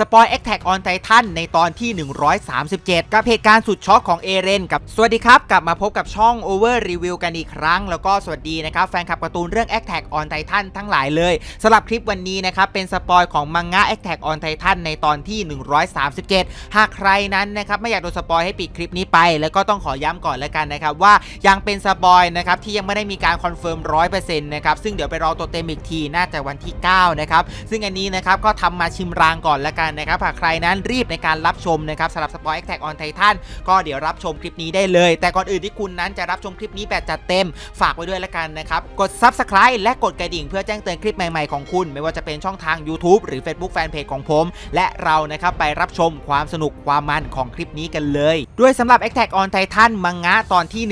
สปอยแอคแท็กออนไททันในตอนที่ 137 กับเหตุการณ์สุดช็อกของเอเรนกับ สวัสดีครับ กลับมาพบกับช่อง Over Review กันอีกครั้ง แล้วก็สวัสดีนะครับ แฟนคลับการ์ตูนเรื่อง a t t a c k on Titan ทั้งหลายเลยสำหรับคลิปวันนี้นะครับ เป็นสปอยของมังงะ a t t a c k on Titan ในตอนที่ 137 หากใครนั้นนะครับ ไม่อยากโดนสปอยให้ปิดคลิปนี้ไป แล้วก็ต้องขอย้ำก่อนแล้วกันนะครับว่ายังเป็นสปอยนะครับที่ยังไม่ได้มีการคอนเฟิร์ม100%นต์นะครับซึ่งเดี๋ยวไปรอตัวเต็มอีกทีน่าจะวันที่9นะครับซึ่งอันนี้นะครับก็ทำมาชิมรางก่อนแล้วกันนะครับหากใครนั้นรีบในการรับชมนะครับสำหรับสปอยแอคแท็กออนไททันก็เดี๋ยวรับชมคลิปนี้ได้เลย แต่ก่อนอื่นที่คุณนั้นจะรับชมคลิปนี้แบบจัดเต็มฝากไว้ด้วยล้วกันนะครับกด Subscribe และกดกระดิ่งเพื่อแจ้งเตือนคลิปใหม่ๆของคุณ ไม่ว่าจะเป็นช่องทาง YouTube หรือ Facebook Fanpage ของผม และเรานะครับไปรับชมความสนุกความมันของคลิปนี้กันเลย ด้วยสำหรับ Attack on Titan มังงะตอนที่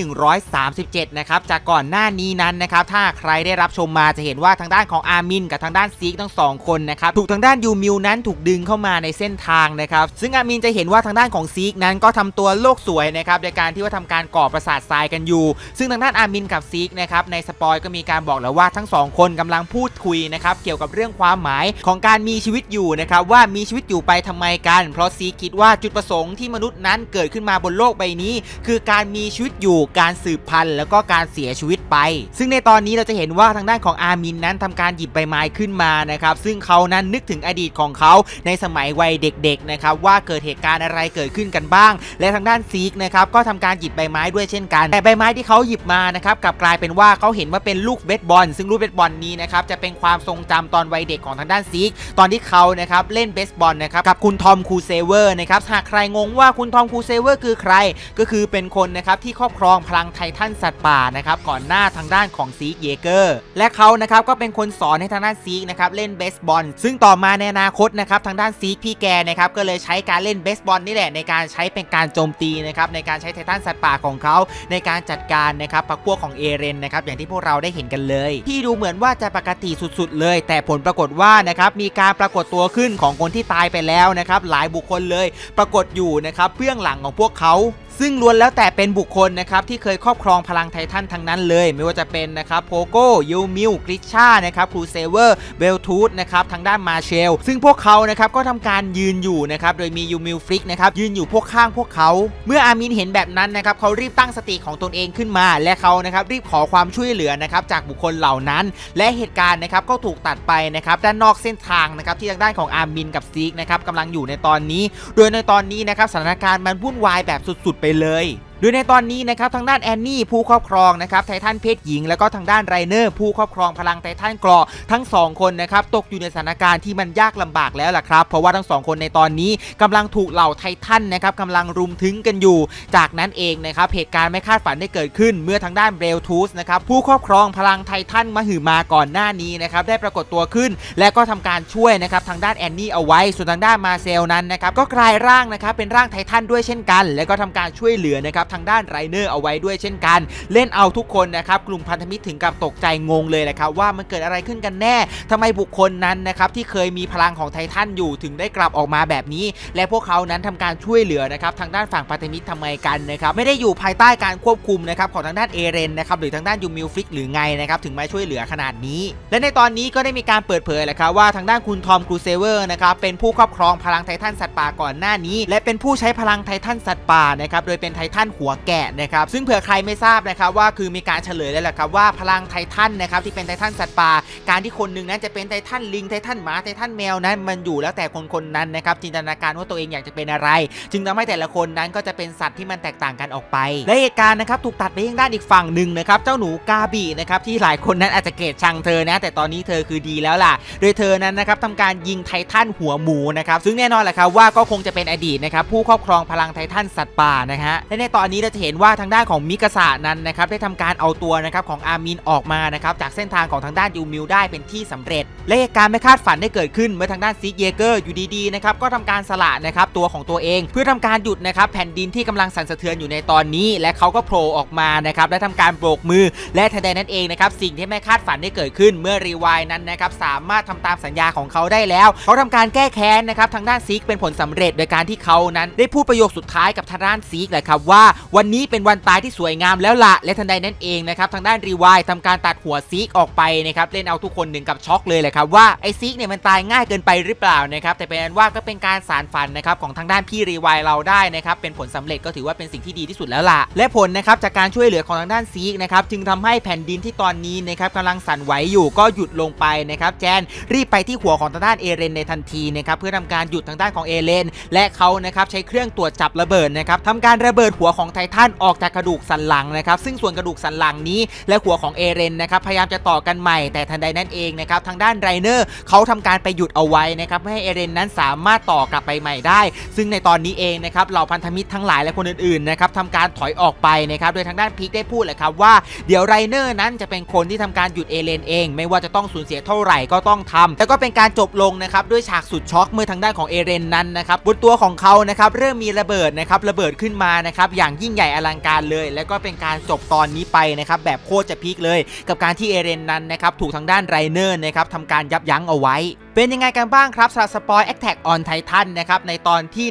137 นะครับจากก่อนหน้านี้นั้นนะครับถ้าใครได้รับชมมาจะเห็นว่าทางด้านของอาร์มินกับทางด้านซีกทั้งสองคนนะครับถูกทางด้านยูมิวนั้นถูกดึงเข้ามาในเส้นทางนะครับ ซึ่งอามินจะเห็นว่าทางด้านของซีกนั้นก็ทำตัวโลกสวยนะครับโดยการที่ว่าทำการก่อประสาททรายกันอยู่ ซึ่งทางด้านอามินกับซีกนะครับในสปอยก็มีการบอกแล้วว่าทั้งสองคนกำลังพูดคุยนะครับเกี่ยวกับเรื่องความหมายของการมีชีวิตอยู่นะครับว่ามีชีวิตอยู่ไปทำไมกัน เพราะซีกคิดว่าจุดประสงค์ที่มนุษย์นั้นเกิดขึ้นมาบนโลกใบนี้ คือการมีชีวิตอยู่การสืบพันธุ์ แล้วก็การเสียชีวิตไป ซึ่งในตอนนี้เราจะเห็นว่าทางด้านของอามินนั้นทำการหยิบใบไม้ขึ้นมานะครับซึ่งเขานั้นนึกถึงอดีตของเขาในสมัยวัยเด็กๆนะครับว่าเกิดเหตุการณ์อะไรเกิดขึ้นกันบ้าง และทางด้านซีกนะครับก็ทำการหยิบใบไม้ด้วยเช่นกัน แต่ใบไม้ที่เขาหยิบมานะครับกลับกลายเป็นว่าเขาเห็นว่าเป็นลูกเบสบอล ซึ่งลูกเบสบอลนี้นะครับจะเป็นความทรงจำตอนวัยเด็กของทางด้านซีกตอนที่เขานะครับเล่นเบสบอลนะครับกับคุณทอมคูเซเวอร์นะครับหากใครงงว่าคุณทอมคูเซเวอร์คือใคร ก็คือเป็นคนนะครับที่ครอบครองพลังไททันสัตว์ป่านะครับก่อนหน้าทางด้านของซีกเยเกอร์และเขานะครับก็เป็นคนสอนให้ทางด้านซีกนะครับเล่นเบสบอลซึ่งต่อมาในอนาคตนะครับทางด้านซีกพี่แกนะครับก็เลยใช้การเล่นเบสบอลนี่แหละในการใช้เป็นการโจมตีนะครับในการใช้ไททันสัตว์ป่าของเขาในการจัดการนะครับพรรคพวกของเอเรนนะครับอย่างที่พวกเราได้เห็นกันเลยที่ดูเหมือนว่าจะปกติสุดๆ เลย แต่ผลปรากฏว่านะครับมีการปรากฏตัวขึ้นของคนที่ตายไปแล้วนะครับหลายบุคคลเลย ปรากฏอยู่นะครับเบื้องหลังของพวกเขา ซึ่งล้วนแล้วแต่เป็นบุคคลนะครับที่เคยครอบครองพลังไททันทั้งนั้นเลย ไม่ว่าจะเป็นนะครับโพโกยูมิวกริชานะครับครูเซเวอร์เบลทูธนะครับทางด้านมาเชล ซึ่งพวกเขานะครับก็ทำการยืนอยู่นะครับโดยมียูมิวฟลิกนะครับยืนอยู่พวกข้างพวกเขา เมื่ออามินเห็นแบบนั้นนะครับเขารีบตั้งสติของตนเองขึ้นมา และเขานะครับรีบขอความช่วยเหลือนะครับจากบุคคลเหล่านั้น และเหตุการณ์นะครับก็ถูกตัดไปนะครับด้านนอกเส้นทางนะครับที่ทางด้านของอาร์มินกับซีกนะครับกำลังอยู่ในตอนนี้ โดยในตอนนี้นะครับสถานการณ์มันวุ่นวายแบบสุดๆไปเลย โดยในตอนนี้นะครับทางด้านแอนนี่ผู้ครอบครองนะครับไททันเพศหญิง แล้วก็ทางด้านไรเนอร์ผู้ครอบครองพลังไททันกราะทั้งสองคนนะครับตกอยู่ในสถานการณ์ที่มันยากลำบากแล้วล่ะครับ เพราะว่าทั้งสองคนในตอนนี้กำลังถูกเหล่าไททันนะครับกำลังรุมถึงกันอยู่ จากนั้นเองนะครับเหตุการณ์ไม่คาดฝันได้เกิดขึ้น เมื่อทางด้านเบลทูสนะครับผู้ครอบครองพลังไททันมหึมาก่อนหน้านี้นะครับได้ปรากฏตัวขึ้น และก็ทำการช่วยนะครับทางด้านแอนนี่เอาไว้ส่วนทางด้านมาเซลนั้นนะครับก็กลายร่างนะครับเป็นร่างไททันด้วยเช่นกัน และก็ทำการช่วยเหลือนะครับทางด้านไรเนอร์เอาไว้ด้วยเช่นกัน เล่นเอาทุกคนนะครับกลุ่มพันธมิตรถึงกับตกใจงงเลยแหละครับว่ามันเกิดอะไรขึ้นกันแน่ทำไมบุคคลนั้นนะครับที่เคยมีพลังของไททันอยู่ถึงได้กลับออกมาแบบนี้ และพวกเขานั้นทำการช่วยเหลือนะครับทางด้านฝั่งพันธมิตรทำไมกันนะครับไม่ได้อยู่ภายใต้การควบคุมนะครับของทางด้านเอเรนนะครับหรือทางด้านยูมิลฟิกหรือไงนะครับถึงมาช่วยเหลือขนาดนี้ และในตอนนี้ก็ได้มีการเปิดเผยแหละครับว่าทางด้านคุณทอมครูเซเวอร์นะครับเป็นผู้ครอบครองพลังไททันสัตว์ป่าก่อนหน้านี้ และเป็นผู้ใช้พลังไททันสัตว์ป่านะครับโดยเป็นไททันหัวแกะนะครับซึ่งเผื่อใครไม่ทราบนะครับว่าคือมีการเฉลยแล้วแหละครับว่าพลังไททันนะครับที่เป็นไททันสัตว์ป่าการที่คนหนึ่งนั้นจะเป็นไททันลิงไททันหมาไททันแมวนั้นมันอยู่แล้วแต่คนคนนั้นนะครับจินตนาการว่าตัวเองอยากจะเป็นอะไร จึงทำให้แต่ละคนนั้นก็จะเป็นสัตว์ที่มันแตกต่างกันออกไปและเหตุการณ์นะครับถูกตัดไปยังด้านอีกฝั่งหนึ่งนะครับเจ้าหนูกาบีนะครับที่หลายคนนั้นอาจจะเกลียดชังเธอนะแต่ตอนนี้เธอคือดีแล้วล่ะ โดยเธอนั้นนะครับทำการยิงไททันหัวหมูนะครับซึ่งแน่นอนแหละครับว่าก็คงจะเป็นอดีตนะครับผู้ครอบครองพลังไททันสัตว์ป่านะฮะและในตอนนี้เราจะเห็นว่าทางด้านของมิกาสะนั้นนะครับได้ทำการเอาตัวนะครับของอาร์มินออกมานะครับจากเส้นทางของทางด้านยูมิวได้เป็นที่สำเร็จ และเหตุการณ์ไม่คาดฝันได้เกิดขึ้นเมื่อทางด้านซิกเยเกอร์อยู่ดีๆนะครับก็ทำการสละนะครับตัวของตัวเอง เพื่อทำการหยุดนะครับแผ่นดินที่กำลังสั่นสะเทือนอยู่ในตอนนี้ และเขาก็โผล่ออกมานะครับและทำการโบกมือ และทันใดนั้นเองนะครับสิ่งที่ไม่คาดฝันได้เกิดขึ้น เมื่อรีวายนั้นนะครับสามารถทำตามสัญญาของเขาได้แล้ว เขาทำการแก้แค้นนะครับทางด้านซิกเป็นผลสำเร็จโดยการที่เขานั้นได้พูดประโยคสุดท้ายกับทางด้านซิกเลยครับว่าวันนี้เป็นวันตายที่สวยงามแล้วละและทันใดนั้นเองนะครับทางด้านรีวายทำการตัดหัวซีกออกไปนะครับเล่นเอาทุกคนหนึ่งกับช็อกเลยแหละครับว่าไอซีกเนี่ยมันตายง่ายเกินไปหรือเปล่านะครับแต่เป็นอันว่าก็เป็นการสารฝันนะครับของทางด้านพี่รีวายเราได้นะครับเป็นผลสำเร็จก็ถือว่าเป็นสิ่งที่ดีที่สุดแล้วละและผลนะครับจากการช่วยเหลือของทางด้านซีกนะครับจึงทำให้แผ่นดินที่ตอนนี้นะครับกำลังสั่นไหวอยู่ก็หยุดลงไปนะครับแจนรีบไปที่หัวของทางด้านเอเรนในทันทีนะครับเพื่อทำการหยุดทางด้านของเอเลนและเขานะครับใช้เครื่องตรวจจับระเบิดนะครับทำการระเบิดหัวของไททันออกจากกระดูกสันหลังนะครับซึ่งส่วนกระดูกสันหลังนี้และหัวของเอเรนนะครับพยายามจะต่อกันใหม่แต่ทันใดนั้นเองนะครับทางด้านไรเนอร์เขาทำการไปหยุดเอาไว้นะครับไม่ให้เอเรนนั้นสามารถต่อกลับไปใหม่ได้ ซึ่งในตอนนี้เองนะครับเหล่าพันธมิตรทั้งหลายและคนอื่นๆนะครับทำการถอยออกไปนะครับโดยทางด้านพิกได้พูดเลยครับว่าเดี๋ยวไรเนอร์นั้นจะเป็นคนที่ทำการหยุดเอเลนเอง ไม่ว่าจะต้องสูญเสียเท่าไหร่ก็ต้องทำแล้วก็เป็นการจบลงนะครับด้วยฉากสุดช็อกเมื่อทางด้านของเอเรนนั้นนะครับบนตัวของเขานะครับเริ่มมีระเบิดนะครับระเบิดขึ้นมานะครับอย่างยิ่งใหญ่อลังการเลย แล้วก็เป็นการจบตอนนี้ไปนะครับแบบโคตรจะพีคเลย กับการที่เอเรนนั้นนะครับถูกทางด้านไรเนอร์นะครับทำการยับยั้งเอาไว้เป็นยังไงกันบ้างครับสำหรับสปอย Attack on Titan นนะครับในตอนที่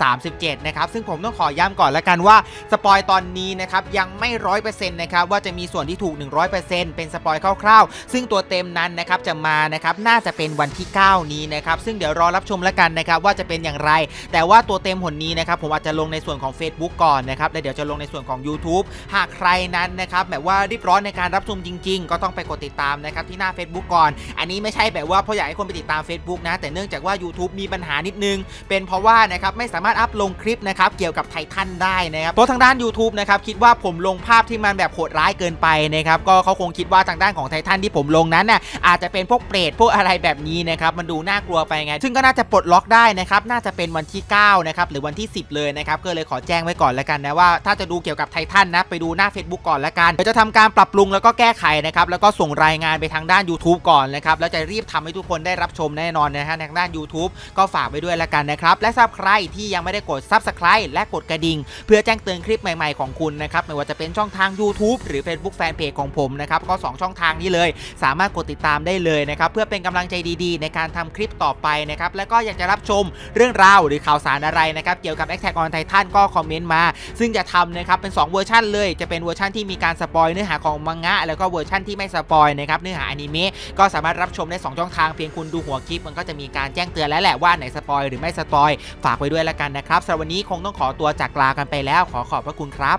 137 นะครับ ซึ่งผมต้องขอย้ำก่อนละกันว่าสปอยตอนนี้นะครับยังไม่ร้อยเปอร์เซ็นต์นะครับว่าจะมีส่วนที่ถูก 100%เป็นสปอยคร่าวๆ ซึ่งตัวเต็มนั้นนะครับจะมานะครับน่าจะเป็นวันที่ 9 นี้นะครับซึ่งเดี๋ยวรอรับชมละกันนะครับว่าจะเป็นอย่างไร แต่ว่าตัวเต็มหนนี้นะครับผมอาจจะลงในส่วนของ Facebook ก่อนนะครับแล้วเดี๋ยวจะลงในส่วนของ YouTube หากใครนั้นนะครับแบบว่ารีบร้อนในการรับชมจริง ๆ ก็ต้องไปกดติดตามนะครับที่หน้า Facebook ก่อน อันนี้ไม่ใช่แบบว่าเพราะอยากให้คนไปติดตาม Facebook นะ แต่เนื่องจากว่า YouTube มีปัญหานิดนึง เป็นเพราะว่านะครับไม่สามารถอัพลงคลิปนะครับเกี่ยวกับไททันได้นะครับเพราะทางด้าน YouTube นะครับคิดว่าผมลงภาพที่มันแบบโหดร้ายเกินไปนะครับก็เขาคงคิดว่าทางด้านของไททันที่ผมลงนั้นน่ะอาจจะเป็นพวกเปรตพวกอะไรแบบนี้นะครับมันดูน่ากลัวไปไง ซึ่งก็น่าจะปลดล็อกได้นะครับน่าจะเป็นวันที่9นะครับหรือวันที่ 10 เลยนะครับก็เลยขอแจ้งไว้ก่อนแล้วกันนะว่าถ้าจะดูเกี่ยวกับไททันนะไปดูหน้า Facebook ก่อนแล้วกันเดี๋ยวจะทำการปรับปรุงแล้วก็แก้ไขนะครับแล้วก็ส่งรายงานไปทางด้าน YouTube ก่อนนะครับแล้วจะรีบทำให้ทุกคนได้รับชมแน่นอนนะฮะทางด้าน YouTube ก็ฝากไว้ด้วยแล้วกันนะครับ และสำหรับใครที่ยังไม่ได้กด Subscribe และกดกระดิ่ง เพื่อแจ้งเตือนคลิปใหม่ๆของคุณนะครับไม่ว่าจะเป็นช่องทาง YouTube หรือ Facebook Fanpage ของผมนะครับก็ 2 ช่องทางนี้เลย สามารถกดติดตามได้เลยนะครับเพื่อเป็นกำลังใจดีๆ ในการทำคลิปต่อไปนะครับแล้วก็อยากจะรับชมเรื่องราวหรือข่าวสารอะไรนะครับเกี่ยวกับ Attack on Titan ก็คอมเมนต์มา ซึ่งจะทำนะครับเป็น 2 เวอร์ชันเลย จะเป็นเวอร์ชันที่มีการสปอยเนื้อหาของมังงะแล้วก็เวอร์ชันที่ไม่สปอยนะครับเนื้อหาอนิเมะก็สามารถรับชมได้ 2 ช่องทางเพียงคุณดูหัวคลิปมันก็จะมีการแจ้งเตือนแล้วแหละว่าไหนสปอยหรือไม่สปอยฝากไว้ด้วยแล้วกันนะครับสำหรับวันนี้คงต้องขอตัวจากลากันไปแล้ว ขอขอบพระคุณครับ